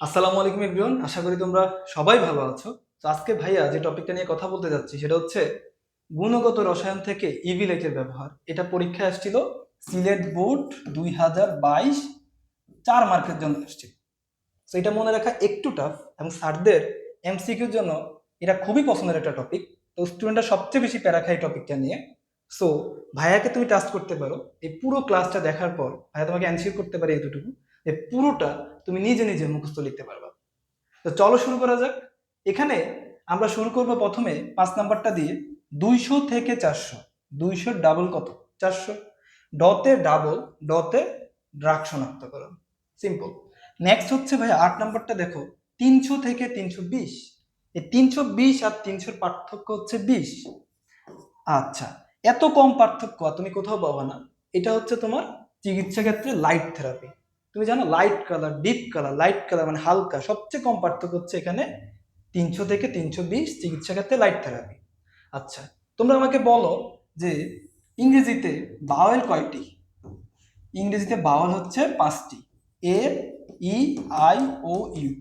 আসসালামু আলাইকুম এভরিওয়ান আশা করি তোমরা সবাই ভালো আছো। তো আজকে ভাইয়া যে টপিকটা নিয়ে কথা বলতে যাচ্ছি, সেটা হচ্ছে গুণগত রসায়ন থেকে ইভিলেটের ব্যবহার। এটা পরীক্ষায় আসছিল, সিলেট বোর্ড দুই হাজার বাইশ চার মার্কের জন্য আসছে। তো এটা মনে রাখা একটু টাফ এবং স্যারদের এমসিকিউর জন্য এটা খুবই পছন্দের একটা টপিক তো স্টুডেন্টরা সবচেয়ে বেশি প্যারা খায় টপিকটা নিয়ে। সো ভাইয়াকে তুমি টাস্ক করতে পারো, এই পুরো ক্লাসটা দেখার পর, ভাইয়া তোমাকে অ্যান্সার করতে পারে এতটুকু। যে পুরোটা তুমি নিজে নিজে মুখস্থ লিখতে পারবা। তো চলো শুরু করা যাক। এখানে আমরা শুরু করব প্রথমে পাঁচ নাম্বারটা দিয়ে দুইশো থেকে চারশো। দুইশো ডাবল কত? চারশো। ডতে ডাবল ডতে ড্রাগ শনাক্তকরণ সিম্পল নেক্সট হচ্ছে ভাই আট নাম্বারটা দেখো। তিনশো থেকে তিনশো বিশ। এই তিনশো বিশ আর তিনশোর পার্থক্য হচ্ছে বিশ। আচ্ছা এত কম পার্থক্য তুমি কোথাও পাবা না। এটা হচ্ছে তোমার চিকিৎসা ক্ষেত্রে লাইট থেরাপি তুমি জানো light colour deep colour light colour মানে হালকা, সবচেয়ে কম পার্থক্য হচ্ছে এখানে তিনশো থেকে তিনশো বিশ চিকিৎসা ক্ষেত্রে লাইট থেরাপি আচ্ছা তোমরা আমাকে বলো যে ইংরেজিতে বাওয়েল কয়টি? ইংরেজিতে বাওয়েল হচ্ছে পাঁচটি এ ই আই ও ইউ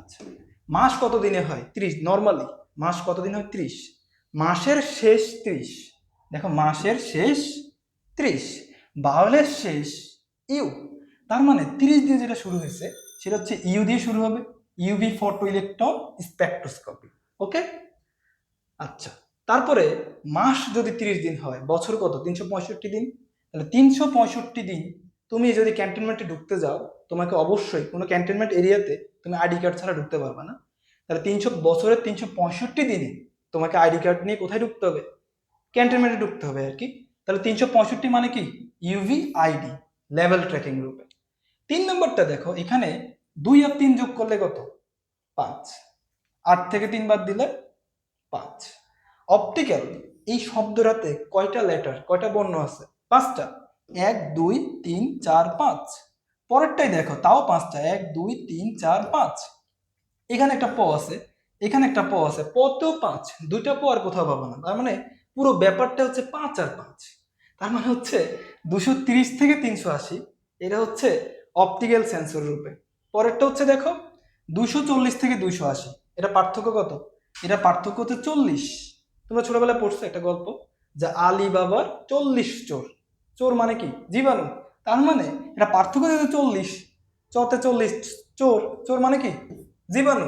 আচ্ছা মাস কত দিনে হয়? ত্রিশ নর্মালি মাস কত দিন হয়? ত্রিশ, মাসের শেষ ত্রিশ, দেখো মাসের শেষ ত্রিশ বাউলের শেষ ইউ তার মানে তিরিশ দিয়ে যেটা শুরু হয়েছে, সেটা হচ্ছে ইউ দিয়ে শুরু হবে UV photo electron spectroscopy okay আচ্ছা তারপরে মাস যদি তিরিশ দিন হয়, বছর কত? তিনশো পঁয়ষট্টি দিন? তাহলে তিনশো পঁয়ষট্টি দিন তুমি যদি ক্যান্টনমেন্টে ঢুকতে যাও, তোমাকে অবশ্যই কোনো ক্যান্টনমেন্ট এরিয়াতে তুমি আইডি কার্ড ছাড়া ঢুকতে পারবে না। তাহলে তিনশো, বছরের তিনশো পঁয়ষট্টি দিনে তোমাকে আইডি কার্ড নিয়ে কোথায় ঢুকতে হবে? ক্যান্টনমেন্টে ঢুকতে হবে আর কি। তাহলে তিনশো পঁয়ষট্টি মানে কি? ইউভি আইডি লেভেল ট্র্যাকিং গ্রুপে তিন নম্বরটা দেখো, এখানে দুই আর তিন যোগ করলে কত? পাঁচ। আট থেকে তিন বাদ দিলে পাঁচ। অপটিক্যাল এই শব্দটাতে কয়টা লেটার কয়টা বর্ণ আছে? পাঁচটা। এক, দুই, তিন, চার, পাঁচ। পরেরটাই দেখো, তাও পাঁচটা। এক, দুই, তিন, চার, পাঁচ। এখানে একটা প আছে, এখানে একটা প আছে, পতেও পাঁচ। দুইটা প আর কোথাও পাবো না। তার মানে পুরো ব্যাপারটা হচ্ছে পাঁচ আর পাঁচ। তার মানে হচ্ছে দুশো তিরিশ থেকে তিনশো আশি। এটা হচ্ছে অপটিক্যাল সেন্সর রূপে। পরেরটা হচ্ছে দেখো দুশো চল্লিশ থেকে দুশো আশি। এটা পার্থক্য কত? এটা পার্থক্য হচ্ছে চল্লিশ। তোমরা ছোটবেলায় পড়ছো একটা গল্প যে আলী বাবার চল্লিশ চোর। চোর মানে কি? জীবাণু। তার মানে এটা পার্থক্য যেহেতু চল্লিশ। চতে চল্লিশ চোর। চোর মানে কি? জীবাণু।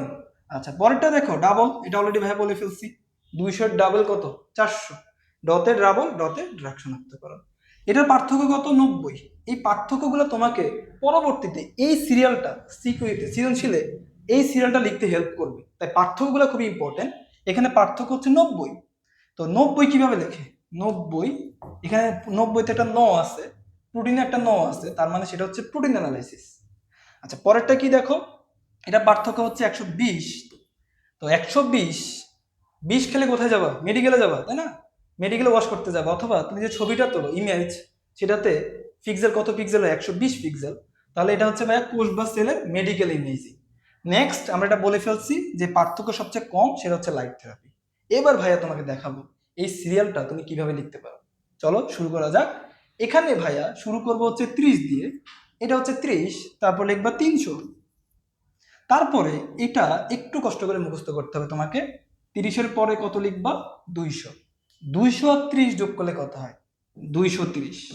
আচ্ছা পরেরটা দেখো ডাবল এটা অলরেডি ভাই বলে ফেলছি। দুইশোর ডাবল কত? চারশো। ডতে ডাবল ডতে ড্রাগ শনাক্তকরণ এটার পার্থক্য কত? নব্বই। এই পার্থক্যগুলো তোমাকে পরবর্তীতে এই সিরিয়ালটা সিকিউরিটি সৃজনশীলে এই সিরিয়ালটা লিখতে হেল্প করবে। তাই পার্থক্যগুলো খুবই ইম্পর্টেন্ট এখানে পার্থক্য হচ্ছে নব্বই। তো নব্বই কীভাবে লেখে? নব্বই, এখানে নব্বইতে একটা ন আছে প্রোটিনে একটা ন আছে, তার মানে সেটা হচ্ছে প্রোটিন অ্যানালাইসিস আচ্ছা পরেরটা কি দেখো? এটা পার্থক্য হচ্ছে একশো বিশ। তো একশো বিশ বিষ খেলে কোথায় যাবা? মেডিকেলে যাবা, তাই না? মেডিকেলে ওয়াশ করতে যাবা, অথবা তুমি যে ছবিটা তোলো ইমেজ সেটাতে পিক্সেল কত পিক্সেল হয়? একশো বিশ পিক্সেল তাহলে এটা হচ্ছে ভাইয়া কোষ বা সেলের মেডিকেল ইমেজিং নেক্সট আমরা এটা বলে ফেলছি যে পার্থক্য সবচেয়ে কম সেটা হচ্ছে লাইট থেরাপি এবার ভাইয়া তোমাকে দেখাবো এই সিরিয়ালটা তুমি কীভাবে লিখতে পারো। চলো শুরু করা যাক। এখানে ভাইয়া শুরু করব হচ্ছে ত্রিশ দিয়ে। এটা হচ্ছে ত্রিশ, তারপর লিখবা তিনশো। তারপরে এটা একটু কষ্ট করে মুখস্থ করতে হবে তোমাকে। তিরিশের পরে কত লিখবা? দুইশো। দুইশো আর ত্রিশ যোগ করলে কত হয়? দুইশো ত্রিশ।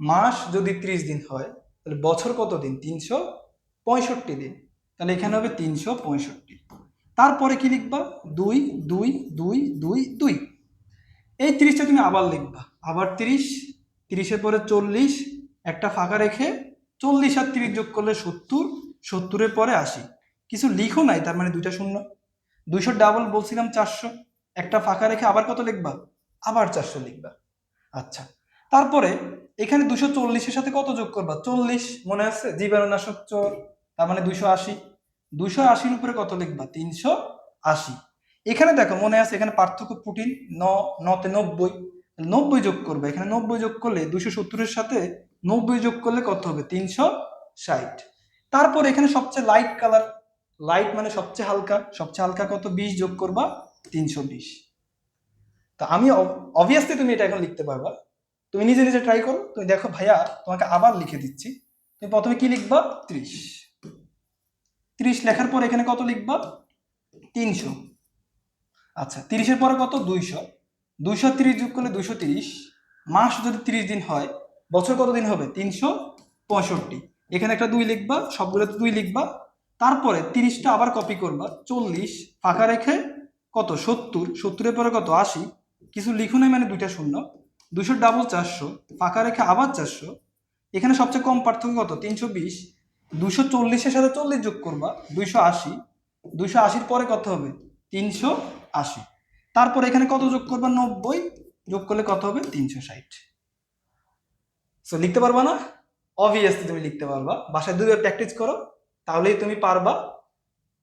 মাস যদি ত্রিশ দিন হয় তাহলে বছর কত দিন? তিনশো পঁয়ষট্টি দিন। তাহলে এখানে হবে তিনশো পঁয়ষট্টি। তারপরে কি লিখবা? দুই দুই দুই দুই দুই। এই তিরিশটা তুমি আবার লিখবা। আবার তিরিশ, তিরিশের পরে চল্লিশ, একটা ফাঁকা রেখে চল্লিশ আর তিরিশ যোগ করলে সত্তর, সত্তরের পরে আশি। কিছু লিখো নাই, তার মানে দুইটা শূন্য। দুইশো ডাবল বলছিলাম চারশো। একটা ফাঁকা রেখে আবার কত লিখবা? আবার চারশো লিখবা। আচ্ছা তারপরে এখানে দুশো চল্লিশের সাথে কত যোগ করবা? চল্লিশ মনে আছে? জীবাণুনাশক চোর, তার মানে দুশো আশি। দুশো আশির উপরে কত লিখবা? তিনশো আশি। এখানে দেখো, মনে আছে এখানে পার্থক্য প্রোটিন ন, নতে নব্বই। নব্বই যোগ করবে। এখানে নব্বই যোগ করলে দুশো সত্তরের সাথে নব্বই যোগ করলে কত হবে? তিনশো ষাট। তারপর এখানে সবচেয়ে লাইট কালার লাইট মানে সবচেয়ে হালকা সবচেয়ে হালকা কত? বিশ যোগ করবা, তিনশো বিশ। তা আমি অবভিয়াসলি তুমি এটা এখন লিখতে পারবা। তুমি নিজে নিজে ট্রাই করো। তুমি দেখো, ভাইয়া, তোমাকে আবার লিখে দিচ্ছি। তুমি প্রথমে কি লিখবা? ত্রিশ। তিরিশ লেখার পর এখানে কত লিখবা? তিনশো। আচ্ছা তিরিশের পরে কত? দুইশো। দুইশো তিরিশ যোগ করলে দুইশো তিরিশ। মাস যদি তিরিশ দিন হয়, বছর কত দিন হবে? তিনশো পঁয়ষট্টি। এখানে একটা দুই লিখবা সবগুলোতে দুই লিখবা। তারপরে তিরিশটা আবার কপি করবা। চল্লিশ, ফাঁকা রেখে কত? সত্তর। সত্তরের পরে কত? আশি। কিছু লিখু নাই মানে দুইটা শূন্য। দুশো ডাবল চারশো, ফাঁকা রেখে আবার চারশো। এখানে সবচেয়ে কম পার্থক্য কত? তিনশো বিশ। দুশো চল্লিশের সাথে চল্লিশ যোগ করবা, দুইশো আশি। দুইশো আশির পরে কত হবে? তিনশো আশি। তারপর এখানে কত যোগ করবা? নব্বই। যোগ করলে কত হবে? তিনশো ষাট। সো লিখতে পারবা না? অবভিয়াসলি তুমি লিখতে পারবা। বাসায় দুইবার প্র্যাকটিস করো, তাহলেই তুমি পারবা।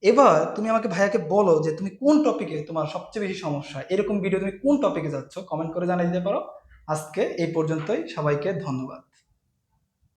এবার তুমি আমাকে ভাইয়াকে বলো যে তুমি কোন টপিকে তোমার সবচেয়ে বেশি সমস্যা এরকম ভিডিও তুমি কোন টপিকে যাচ্ছ? কমেন্ট করে জানিয়ে দিতে পারো। আজকে এই পর্যন্তই সবাইকে ধন্যবাদ।